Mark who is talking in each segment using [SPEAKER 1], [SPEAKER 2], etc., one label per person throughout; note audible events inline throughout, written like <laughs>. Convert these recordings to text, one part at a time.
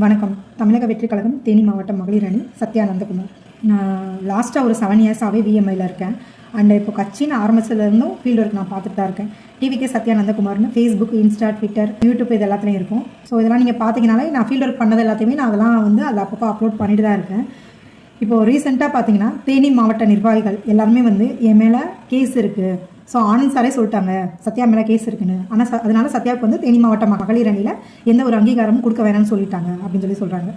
[SPEAKER 1] வணக்கம். தமிழக வெற்றி கழகம் தேனி மாவட்டம் மகளிர் அணி சத்யா நந்தகுமார் நான் லாஸ்ட்டாக ஒரு செவன் இயர்ஸாகவே விஎம்ஐயில் இருக்கேன். அண்ட் இப்போ கட்சின்னு ஆரம்பிச்சதுலேருந்தும் ஃபீல்டு ஒர்க் நான் பார்த்துட்டு தான் இருக்கேன். டிவிகே சத்யானந்தகுமார்னு ஃபேஸ்புக் இன்ஸ்டா ட்விட்டர் யூடியூப் இது எல்லாத்துலேயும் இருக்கும். ஸோ இதெல்லாம் நீங்கள் பார்த்தீங்கனாலே நான் ஃபீல்டு ஒர்க் பண்ணது எல்லாத்தையுமே நான் அதெல்லாம் வந்து அதை அப்பப்போ அப்லோட் பண்ணிட்டு தான் இருக்கேன். இப்போது ரீசெண்டாக பார்த்தீங்கன்னா தேனி மாவட்ட நிர்வாகிகள் எல்லாருமே வந்து என் மேலே கேஸ் இருக்குது ஸோ ஆனந்த் சாரே சொல்லிட்டாங்க சத்யா மேலே கேஸ் இருக்குன்னு. ஆனால் ச அதனால சத்யாவுக்கு வந்து தேனி மாவட்ட மகளிர் அணியில் எந்த ஒரு அங்கீகாரமும் கொடுக்க வேணாம்னு சொல்லிட்டாங்க அப்படின்னு சொல்லி சொல்கிறாங்க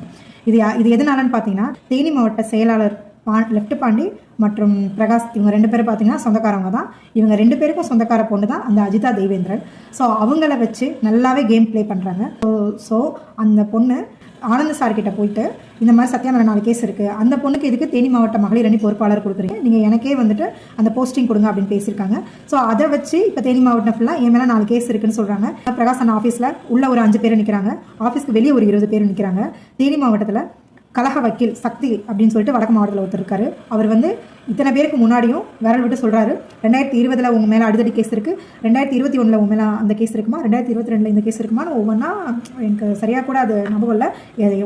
[SPEAKER 1] இது யா- இது எதனாலன்னு பார்த்தீங்கன்னா தேனி மாவட்ட செயலாளர் பா லெஃப்ட் பாண்டி மற்றும் பிரகாஷ் இவங்க ரெண்டு பேரும் பார்த்தீங்கன்னா சொந்தக்காரவங்க தான். இவங்க ரெண்டு பேருக்கும் சொந்தக்கார பொண்ணு தான் அந்த அஜிதா தேவேந்திரன். ஸோ அவங்கள வச்சு நல்லாவே கேம் ப்ளே பண்ணுறாங்க ஸோ ஸோ அந்த பொண்ணு ஆனந்த சார் கிட்ட போயிட்டு இந்த மாதிரி சத்யா நாலு கேஸ் இருக்குது அந்த பொண்ணுக்கு இதுக்கு தேனி மாவட்ட மகளிர் அணி பொறுப்பாளர் கொடுக்குறீங்க? நீங்கள் எனக்கே வந்துட்டு அந்த போஸ்டிங் கொடுங்க அப்படின்னு பேசியிருக்காங்க. ஸோ அதை வச்சு இப்போ தேனி மாவட்டம் ஃபுல்லாக என் மேலே நாலு கேஸ் இருக்குன்னு சொல்கிறாங்க பிரகாஷ் அண்ணா ஆஃபீஸில் உள்ள ஒரு அஞ்சு பேர் நிற்கிறாங்க ஆஃபீஸ்க்கு வெளியே ஒரு இருபது பேர் நிற்கிறாங்க தேனி மாவட்டத்தில் கலக வக்கீல் சக்தி அப்படின்னு சொல்லிட்டு வடக்கு மாவட்டத்தில் ஒருத்தர் இருக்காரு. அவர் வந்து இத்தனை பேருக்கு முன்னாடியும் விரல் விட்டு சொல்கிறாரு ரெண்டாயிரத்தி இருபதில் உங்கள் மேலே அடுத்தடி கேஸ் இருக்குது ரெண்டாயிரத்தி இருபத்தி ஒன்றில் உங்கள் மேலே அந்த கேஸ் இருக்குமா? ரெண்டாயிரத்தி இருபத்தி ரெண்டில் இந்த கேஸ் இருக்குமான்னு ஒவ்வொன்றா எனக்கு சரியாக கூட அது ஞாபகம் இல்லை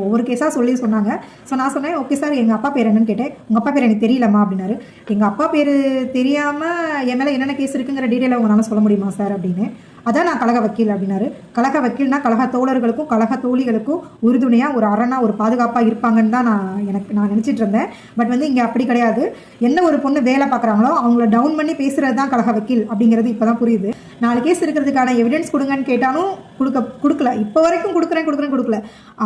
[SPEAKER 1] ஒவ்வொரு கேஸாக சொல்லி சொன்னாங்க. ஸோ நான் சொன்னேன் ஓகே சார் எங்கள் அப்பா பேர் என்னன்னு கேட்டேன். உங்கள் அப்பா பேர் எனக்கு தெரியலம்மா அப்படின்னாரு. எங்கள் அப்பா பேர் தெரியாமல் என் மேலே என்னென்ன கேஸ் இருக்குங்கிற டீட்டெயில் உங்களால் சொல்ல முடியுமா சார் அப்படின்னு. அதான் நான் கழக வக்கீல் அப்படின்னாரு. கழக வக்கீல்னா கழக தோழர்களுக்கும் கழக தோழிகளுக்கும் உறுதுணையாக ஒரு அரணா ஒரு பாதுகாப்பாக இருப்பாங்கன்னு தான் நான் எனக்கு நான் நினச்சிட்டு இருந்தேன். பட் வந்து இங்கே அப்படி கிடையாது. என்ன ஒரு பொண்ணு வேலை பார்க்குறாங்களோ அவங்கள டவுன் பண்ணி பேசுகிறது தான் கழக வக்கீல் அப்படிங்கிறது இப்போ தான் புரியுது. நாலு கேஸ் இருக்கிறதுக்கான எவிடன்ஸ் கொடுங்கன்னு கேட்டாலும் கொடுக்க கொடுக்கல. இப்போ வரைக்கும் கொடுக்குறேன் கொடுக்குறேன் கொடுக்கல.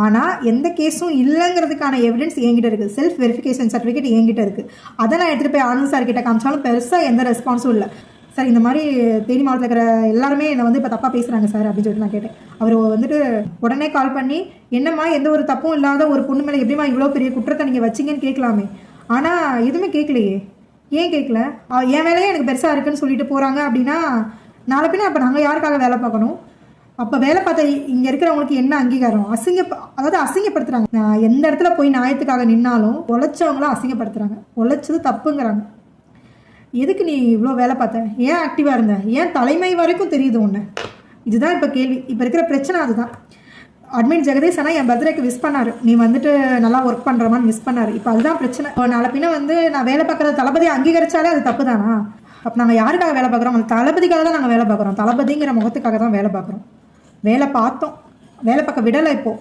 [SPEAKER 1] ஆனால் எந்த கேஸும் இல்லைங்கிறதுக்கான எவிடன்ஸ் என்கிட்ட இருக்குது செல்ஃப் வெரிஃபிகேஷன் சர்டிஃபிகேட் என்கிட்ட இருக்குது அதை நான் எடுத்துகிட்டு போய் ஆனந்த் சார் கிட்ட காமிச்சாலும் பெருசாக எந்த ரெஸ்பான்ஸும் இல்லை. சார் இந்த மாதிரி தேனி மாவட்டத்தில் இருக்கிற எல்லாருமே என்னை வந்து இப்போ தப்பாக பேசுகிறாங்க சார் அப்படின்னு சொல்லிட்டு நான் கேட்டேன். அவர் வந்துட்டு உடனே கால் பண்ணி என்னம்மா எந்த ஒரு தப்பும் இல்லாத ஒரு பொண்ணு மேலே எப்படிம்மா இவ்வளோ பெரிய குற்றத்தை நீங்கள் வச்சீங்கன்னு கேட்கலாமே? ஆனால் எதுவுமே கேட்கலையே. ஏன் கேட்கல? என் வேலையே எனக்கு பெருசாக இருக்குன்னு சொல்லிட்டு போகிறாங்க அப்படின்னா நாளை பின்ன அப்போ நாங்கள் யாருக்காக வேலை பார்க்கணும்? அப்போ வேலை பார்த்த இங்கே இருக்கிறவங்களுக்கு என்ன அங்கீகாரம்? அசிங்க அதாவது அசிங்கப்படுத்துகிறாங்க எந்த இடத்துல போய் நியாயத்துக்காக நின்னாலும் உழைச்சவங்களும் அசிங்கப்படுத்துகிறாங்க உழைச்சது தப்புங்கிறாங்க. எதுக்கு நீ இவ்வளோ வேலை பார்த்த? ஏன் ஆக்டிவாக இருந்த? ஏன் தலைமை வரைக்கும் தெரியுது ஒன்று இதுதான் இப்போ கேள்வி. இப்போ இருக்கிற பிரச்சனை அதுதான். அட்மின் ஜெகதீஷ் ஆனால் என் பர்த்டேக்கு மிஸ் பண்ணார். நீ வந்துட்டு நல்லா ஒர்க் பண்ணுறமான்னு மிஸ் பண்ணார். இப்போ அதுதான் பிரச்சனை. இப்போ நாளை பின்ன வந்து நான் வேலை பார்க்குற தளபதி அங்கீகரிச்சாலே அது தப்பு தானா அப்போ நாங்கள் யாருக்காக வேலை பார்க்குறோம்? தளபதிக்காக தான் நாங்கள் வேலை பார்க்குறோம். தளபதிங்கிற முகத்துக்காக தான் வேலை பார்க்குறோம். வேலை பார்த்தோம். வேலை பார்க்க விடலை இப்போது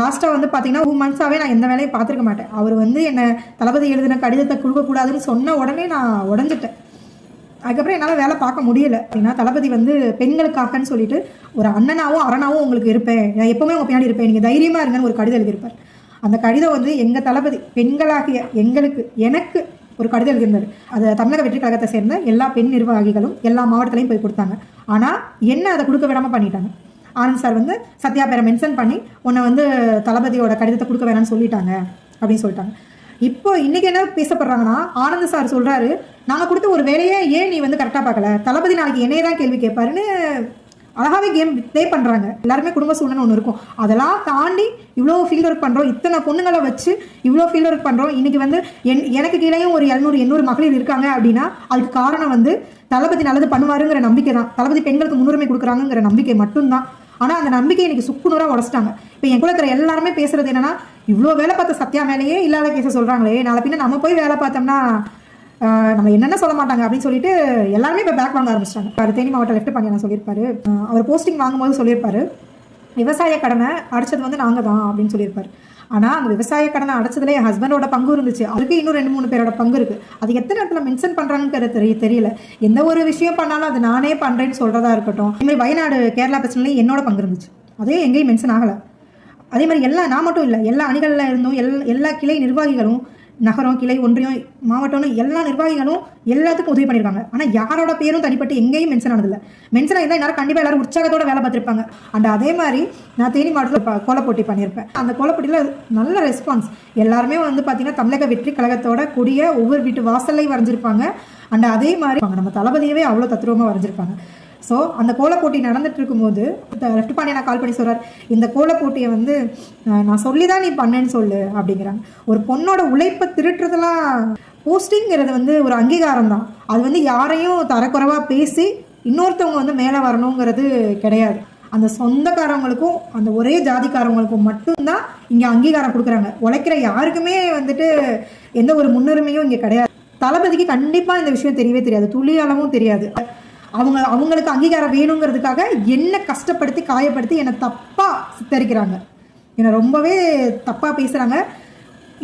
[SPEAKER 1] லாஸ்ட்டாக வந்து பார்த்தீங்கன்னா டூ மந்த்ஸாகவே நான் எந்த வேலையும் பார்த்துருக்க மாட்டேன். அவர் வந்து என்னை தளபதி எழுதின கடிதத்தை கொடுக்கக்கூடாதுன்னு சொன்ன உடனே நான் உடஞ்சிட்டேன். அதுக்கப்புறம் என்னால் வேலை பார்க்க முடியல. அப்படின்னா தளபதி வந்து பெண்களுக்காகன்னு சொல்லிட்டு ஒரு அண்ணனாவும் அரணாவும் உங்களுக்கு இருப்பேன். நான் எப்பவுமே உங்கள் பின்னாடி இருப்பேன். நீங்கள் தைரியமாக இருங்கன்னு ஒரு கடிதம் எழுதியிருப்பார். அந்த கடிதம் வந்து எங்கள் தளபதி பெண்களாகிய எங்களுக்கு எனக்கு ஒரு கடிதம் எழுதியிருந்தார். அதை தமிழக வெற்றி கழகத்தை சேர்ந்த எல்லா பெண் நிர்வாகிகளும் எல்லா மாவட்டத்திலையும் போய் கொடுத்தாங்க. ஆனால் என்ன அதை கொடுக்க விடாமல் பண்ணிட்டாங்க? ஆனந்த் சார் வந்து சத்யா பேரை மென்ஷன் பண்ணி உன்னை வந்து தளபதியோட கடிதத்தை கொடுக்க வேணாம்னு சொல்லிட்டாங்க அப்படின்னு சொல்லிட்டாங்க. இப்போ இன்றைக்கி என்ன பேசப்படுறாங்கன்னா ஆனந்த் சார் சொல்கிறாரு நாங்கள் கொடுத்த ஒரு வேலையை ஏன் நீ வந்து கரெக்டாக பார்க்கல? தளபதி நாளைக்கு என்னைய தான் கேள்வி கேட்பாருன்னு அழகாவே கேம் ப்ளே பண்ணுறாங்க எல்லாருமே குடும்ப சூழ்நிலை ஒன்று இருக்கும். அதெல்லாம் தாண்டி இவ்வளோ ஃபீல்ட் ஒர்க் பண்ணுறோம் இத்தனை பொண்ணுங்களை வச்சு இவ்வளோ ஃபீல்ட் ஒர்க் பண்ணுறோம் இன்றைக்கி வந்து என் எனக்கு கீழேயும் ஒரு எழுநூறு எண்ணூறு மகளிர் இருக்காங்க அப்படின்னா அதுக்கு காரணம் வந்து தளபதி நல்லது பண்ணுவாருங்கிற நம்பிக்கை தான். தளபதி பெண்களுக்கு முன்னுரிமை கொடுக்குறாங்கங்கிற நம்பிக்கை மட்டும்தான். ஆனால் அந்த நம்பிக்கை இன்றைக்கி சுக்குநூறாக உடச்சிட்டாங்க. இப்போ என் கூட இருக்கிற எல்லாருமே பேசுகிறது என்னென்னா இவ்வளோ வேலை பார்த்த சத்யா மேலேயே இல்லாத கேஸை சொல்கிறாங்களே நாளை பின்ன நம்ம போய் வேலை பார்த்தோம்னா நம்ம என்னென்ன சொல்ல மாட்டாங்க அப்படின்னு சொல்லிட்டு எல்லாருமே இப்போ பேக் வாங்க ஆரம்பிச்சிட்டாங்க. அவர் தேனி மாவட்டம் லெஃப்ட் பண்ணி சொல்லியிருப்பாரு. அவர் போஸ்டிங் வாங்கும்போது சொல்லியிருப்பாரு. விவசாய கடனை அடைச்சது வந்து நாங்கள் தான் அப்படின்னு சொல்லியிருப்பாரு. ஆனால் அந்த விவசாய கடனை அடைச்சதுல என் ஹஸ்பண்டோட பங்கு இருந்துச்சு. அதுக்கு இன்னும் ரெண்டு மூணு பேரோட பங்கு இருக்கு. அது எத்தனை இடத்துல மென்ஷன் பண்றாங்கன்னு தெரிய தெரியல. எந்த ஒரு விஷயம் பண்ணாலும் அது நானே பண்றேன்னு சொல்றதா இருக்கட்டும். அதே மாதிரி வயநாடு கேரளா பிரச்சனையில என்னோட பங்கு இருந்துச்சு. அதே எங்கேயும் மென்ஷன் ஆகலை. அதே மாதிரி எல்லா நான் மட்டும் இல்லை எல்லா அணிகளில் இருந்தும் எல் எல்லா கிளை நிர்வாகிகளும் நகரம் கிளை ஒன்றியம் மாவட்டம்னு எல்லா நிர்வாகிகளும் எல்லாத்துக்கும் உதவி பண்ணியிருக்காங்க. ஆனால் யாரோட பேரும் தனிப்பட்டு எங்கேயும் மென்ஷன் ஆனதில்லை மென்ஷன் இருந்தால் எல்லாரும் கண்டிப்பாக எல்லாரும் உற்சாகத்தோட வேலை பார்த்துருப்பாங்க. அண்ட் அதே மாதிரி நான் தேனி மாவட்டத்தில் கோலப்போட்டி பண்ணியிருப்பேன். அந்த கோலப்போட்டியில் நல்ல ரெஸ்பான்ஸ் எல்லாருமே வந்து பார்த்தீங்கன்னா தமிழக வெற்றி கழகத்தோட கூடிய ஒவ்வொரு வீட்டு வாசல்லையும் வரைஞ்சிருப்பாங்க. அண்ட் அதே மாதிரி நம்ம தளபதியவே அவ்வளோ தத்ரூபமாக வரைஞ்சிருப்பாங்க. ஸோ அந்த கோலப்போட்டி நடந்துட்டு இருக்கும்போது லெஃப்ட் பாண்டியனா நான் கால் பண்ணி சொல்கிறார் இந்த கோலப்போட்டியை வந்து நான் சொல்லி தான் நீ பண்ணேன்னு சொல்லு அப்படிங்கிறாங்க. ஒரு பொண்ணோட உழைப்பை திருட்டுறதெல்லாம் போஸ்டிங்கிறது வந்து ஒரு அங்கீகாரம் தான் அது வந்து யாரையும் தரக்குறைவாக பேசி இன்னொருத்தவங்க வந்து மேலே வரணுங்கிறது கிடையாது. அந்த சொந்தக்காரவங்களுக்கும் அந்த ஒரே ஜாதிக்காரவங்களுக்கும் மட்டும்தான் இங்கே அங்கீகாரம் கொடுக்குறாங்க. உழைக்கிற யாருக்குமே வந்துட்டு எந்த ஒரு முன்னுரிமையும் இங்கே கிடையாது. தளபதிக்கு கண்டிப்பாக இந்த விஷயம் தெரியவே தெரியாது. துளி அளவும் தெரியாது. அவங்க அவங்களுக்கு அங்கீகாரம் வேணுங்கிறதுக்காக என்னை கஷ்டப்படுத்தி காயப்படுத்தி என்னை தப்பாக சித்தரிக்கிறாங்க. என்னை ரொம்பவே தப்பாக பேசுகிறாங்க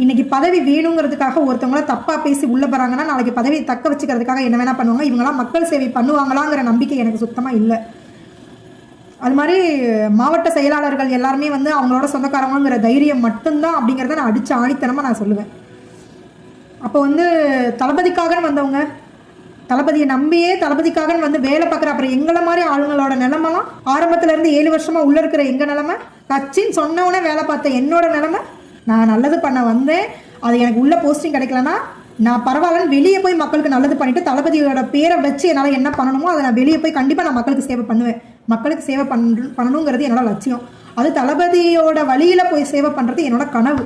[SPEAKER 1] இன்னைக்கு பதவி வேணுங்கிறதுக்காக ஒருத்தவங்கள தப்பாக பேசி உள்ளே போகிறாங்கன்னா நாளைக்கு பதவியை தக்க வச்சுக்கிறதுக்காக என்ன வேணால் பண்ணுவாங்க. இவங்களாம் மக்கள் சேவை பண்ணுவாங்களாங்கிற நம்பிக்கை எனக்கு சுத்தமாக இல்லை. அது மாதிரி மாவட்ட செயலாளர்கள் எல்லாருமே வந்து அவங்களோட சொந்தக்காரங்கிற தைரியம் மட்டும்தான் அப்படிங்கிறத நான் அடித்து ஆணித்தனமாக நான் சொல்லுவேன். அப்போ வந்து தளபதிக்காகன்னு வந்தவங்க தளபதியை நம்பியே தளபதிக்காகன்னு வந்து வேலை பார்க்குற அப்புறம் எங்களை மாதிரி ஆளுங்களோட நிலமெல்லாம் ஆரம்பத்துல இருந்து ஏழு வருஷமா உள்ள இருக்கிற எங்க நிலமை? கட்சின்னு சொன்னவனே வேலை பார்த்த என்னோட நிலமை நான் நல்லது பண்ண வந்தேன். அது எனக்கு உள்ள போஸ்டிங் கிடைக்கலனா நான் பரவாயில்லன்னு வெளியே போய் மக்களுக்கு நல்லது பண்ணிட்டு தளபதியோட பேரை வச்சு என்னால் என்ன பண்ணணுமோ அதை நான் வெளியே போய் கண்டிப்பாக நான் மக்களுக்கு சேவை பண்ணுவேன். மக்களுக்கு சேவை பண்ண பண்ணணுங்கிறது என்னோட லட்சியம். அது தளபதியோட வழியில் போய் சேவை பண்ணுறது என்னோட கனவு.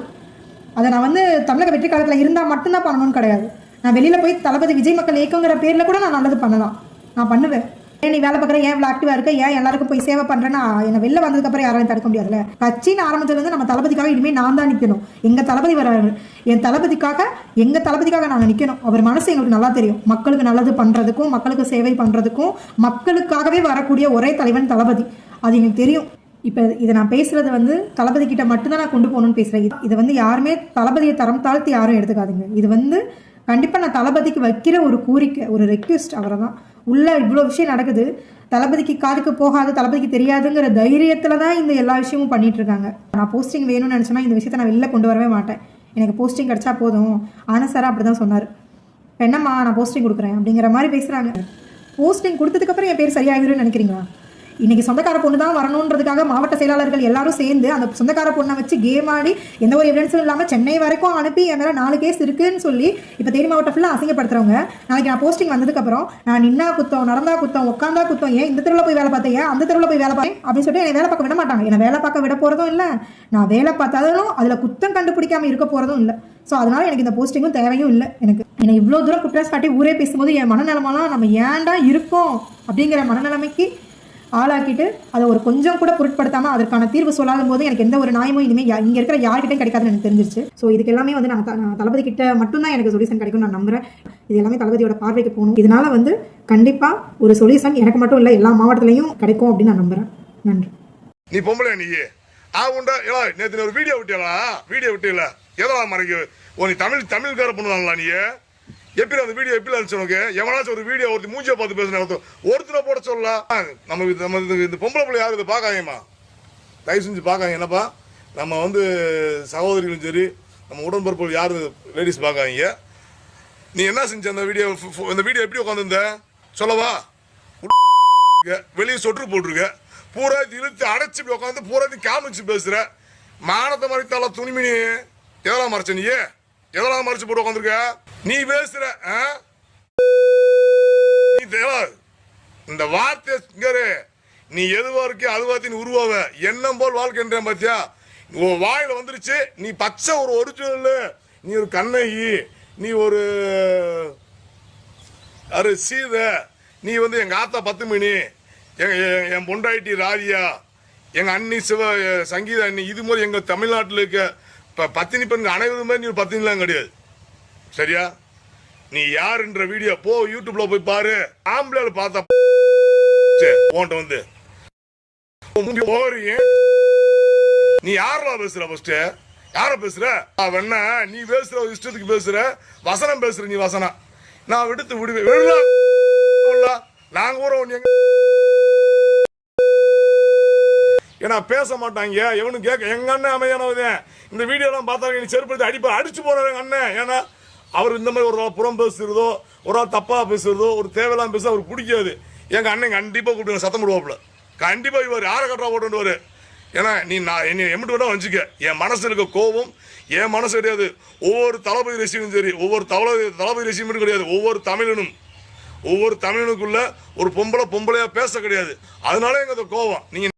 [SPEAKER 1] அதை நான் வந்து தமிழக வெற்றி காலத்தில் இருந்தால் மட்டும்தான் பண்ணணும்னு கிடையாது. நான் வெளியில் போய் தளபதி விஜய் மக்கள் இயக்கங்கிற பேரில் கூட நான் நல்லது பண்ணலாம். நான் பண்ணுவேன். ஏன் நீ வேலை பார்க்குற ஏன் இவ்வளோ ஆக்டிவாக இருக்க ஏன் எல்லாருக்கும் போய் சேவை பண்ணுறேன்னா என்னை வெளில வந்ததுக்கப்புறம் யாராலையும் தடுக்க முடியாதுல்ல? கட்சின்னு ஆரம்பிச்சதுலேருந்து நம்ம தளபதிக்காக இனிமேல் நான் தான் நிற்கணும் எங்கள் தளபதி வராரு என் தளபதிக்காக எங்கள் தளபதிக்காக நாங்கள் நிற்கணும் அவர் மனசு எங்களுக்கு நல்லா தெரியும். மக்களுக்கு நல்லது பண்ணுறதுக்கும் மக்களுக்கு சேவை பண்ணுறதுக்கும் மக்களுக்காகவே வரக்கூடிய ஒரே தலைவன் தளபதி. அது எனக்கு தெரியும். இப்போ இதை நான் பேசுறது வந்து தளபதி கிட்ட மட்டும்தான் நான் கொண்டு போகணும்னு பேசுகிறேன் இது- இதை வந்து யாருமே தளபதியை தரம் தாழ்த்து யாரும் எடுத்துக்காதீங்க. இது வந்து கண்டிப்பாக நான் தளபதிக்கு வைக்கிற ஒரு கோரிக்கை ஒரு ரெக்வெஸ்ட் அவரை தான் உள்ளே இவ்வளோ விஷயம் நடக்குது. தளபதிக்கு காதுக்கு போகாது தளபதிக்கு தெரியாதுங்கிற தைரியத்தில் தான் இந்த எல்லா விஷயமும் பண்ணிட்டு இருக்காங்க. நான் போஸ்டிங் வேணும்னு நினச்சேன்னா இந்த விஷயத்தை நான் வெளில கொண்டு வரவே மாட்டேன். எனக்கு போஸ்டிங் கிடைச்சா போதும். ஆனால் சார் அப்படி தான் சொன்னார். இப்போ என்னம்மா நான் போஸ்டிங் கொடுக்குறேன் அப்படிங்கிற மாதிரி பேசுகிறாங்க போஸ்டிங் கொடுத்ததுக்கப்புறம் என் பேர் சரியாகிடும்னு நினைக்கிறீங்களா? இன்னைக்கு சொந்தக்கார பொண்ணு தான் வரணுன்றதுக்காக மாவட்ட செயலாளர்கள் எல்லாரும் சேர்ந்து அந்த சொந்தக்கார பொண்ணை வச்சு கேம் ஆடி எந்த ஒரு எவிடன்ஸும் இல்லாமல் சென்னை வரைக்கும் அனுப்பி என் மேலே நாலு கேஸ் இருக்குன்னு சொல்லி இப்போ தேனி மாவட்டம் ஃபுல்லாக அசிங்கப்படுத்துறவங்க. நாளைக்கு நான் போஸ்டிங் வந்ததுக்கப்புறம் நான் நின்னா குத்தம் நடந்தா குத்தம் உட்காந்தா குத்தம் ஏன் இந்த தெருவில் போய் வேலை பார்த்தேன் ஏன் அந்த தெருவில் போய் வேலை பார்த்தேன் அப்படின்னு சொல்லிட்டு என்னை வேலை பார்க்க விட மாட்டாங்க. என்னை வேலை பார்க்க விட போகிறதும் இல்லை. நான் வேலை பார்த்தாலும் அதில் குத்தம் கண்டுபிடிக்காமல் இருக்க போகிறதும் இல்லை. ஸோ அதனால எனக்கு இந்த போஸ்டிங்கும் தேவையும் இல்லை எனக்கு. என்னை இவ்வளோ தூரம் குற்றம் காட்டி ஊரே பேசும்போது என் மனநிலமெல்லாம் நம்ம ஏன்டா இருக்கோம் அப்படிங்கிற மனநிலைமைக்கு ஆளாக்கிட்டு அதை ஒரு கொஞ்சம் கூட பொருட்படுத்தாமல் அதற்கான தீர்வு சொல்லாத போது எனக்கு எந்த ஒரு நியாயமும் இனிமேல் இங்கே இருக்கிற யார்கிட்டையும் கிடைக்காதுன்னு எனக்கு தெரிஞ்சிருச்சு. ஸோ இதுக்கு எல்லாமே வந்து நான் த- நான் தளபதி கிட்ட மட்டும்தான் எனக்கு சொல்யூஷன் கிடைக்கும் நான் நம்புறேன். இது எல்லாமே தளபதியோட பார்வைக்கு போகணும். இதனால வந்து கண்டிப்பாக ஒரு சொல்யூஷன் எனக்கு மட்டும் இல்லை எல்லா மாவட்டத்திலையும் கிடைக்கும் அப்படின்னு நான் நம்புறேன். நன்றி.
[SPEAKER 2] நீ பொம்பளை நீயே. ஆ உண்டா? நேற்று ஒரு வீடியோ விட்டியலா வீடியோ விட்டியல. எதெல்லாம் மறைக்க? ஓ நீ தமிழ் தமிழ்கார பண்ணுவாங்களா நீ எப்படி அந்த வீடியோ எப்படி இருந்துச்சு உனக்கு? எவனாச்சும் ஒரு வீடியோ ஒருத்தி மூஞ்சியை பார்த்து பேசுன ஒருத்தர் ஒருத்தரை போட சொல்லலாம் நம்ம இது- நம்ம இது- இந்த பொம்பளை பிள்ளை யாரும் இதை பார்க்காங்கம்மா தயவு செஞ்சு பார்க்காங்க என்னப்பா? நம்ம வந்து சகோதரிகளும் சரி நம்ம உடன்பிறப்புகள் யாரும் லேடிஸ் பார்க்காங்க நீ என்ன செஞ்ச அந்த வீடியோ? அந்த வீடியோ எப்படி உட்காந்துருந்த சொல்லவா? வெளியே சொட்டு போட்டிருக்க. பூரா இழுத்து அடைச்சி இப்படி உட்காந்து பூரா காமிச்சு பேசுற. மானத்தை மறைத்தால துணிமணி எதெல்லாம் மறைச்ச நீ? எதெல்லாம் மறைச்சு போட்டு உட்காந்துருக்க நீ பேசுற ஆ? நீ தேவா இந்த வார்த்தை நீ எதுவா இருக்கே அதுவா நீ உருவாவ. எண்ணம் போல் வாழ்க்கைன்றேன் பாத்தியா? உன் வாயில வந்துருச்சு நீ பச்சை ஒரு ஒரிஜினல் நீ ஒரு கண்ணகி நீ ஒரு அரு சீத நீ வந்து எங்க ஆத்தா பத்து மணி என் என் ராதியா எங்க அண்ணி சிவ சங்கீதா அண்ணி இது மாதிரி எங்க தமிழ்நாட்டில் இருக்க ப- பத்தினி பெண்கள் அனைவருமே நீ ஒரு பத்தினிலாம் கிடையாது. சரியா? நீ யாருன்ற வீடியோ போ யூடியூப்ல போய் பாரு. ஆம்பளை பார்த்தா <laughs> உன்கிட்ட வந்து. போறீங்க நீ யாரா பேசுற ஃபர்ஸ்ட் யார பேசுற? அவன் நீ பேசுற ஒரு இஷ்டத்துக்கு பேசுற. வசனம் பேசுற நீ வசனம். நான் விடுத்து விடுவேன். நாங்க ஊற ஒண்ணு ஏன்னா பேச மாட்டாங்க. எவனும் கேட்க எங்க அண்ணன் அமையானவன் இந்த வீடியோலாம் பார்த்தாங்க நீ செருப்படுத்தி அடிப்பா அடிச்சு போறாரு அண்ணன். ஏன்னா அவர் இந்த மாதிரி ஒரு ஆள் புறம் பேசுறதோ ஒரு ஆள் தப்பாக பேசுறதோ ஒரு தேவையில்லாமல் பேச அவருக்கு பிடிக்காது. எங்கள் அண்ணன் கண்டிப்பாக கூப்பிட்டு சத்தம் போடுவாப்புல. கண்டிப்பாக இவர் யாரை கட்டுறா போட்டு ஏன்னா நீ நான் என்னை எம்பிட்டு வேணா வச்சுக்க என் மனசு இருக்க கோபம் என் மனசு கிடையாது. ஒவ்வொரு தளபதி ரசிகனும் சரி ஒவ்வொரு தளபதி தளபதி ரசிகனும் கிடையாது. ஒவ்வொரு தமிழனும் ஒவ்வொரு தமிழனுக்குள்ள ஒரு பொம்பளை பொம்பளையாக பேச கிடையாது. அதனால எங்கள் கோபம். நீங்கள்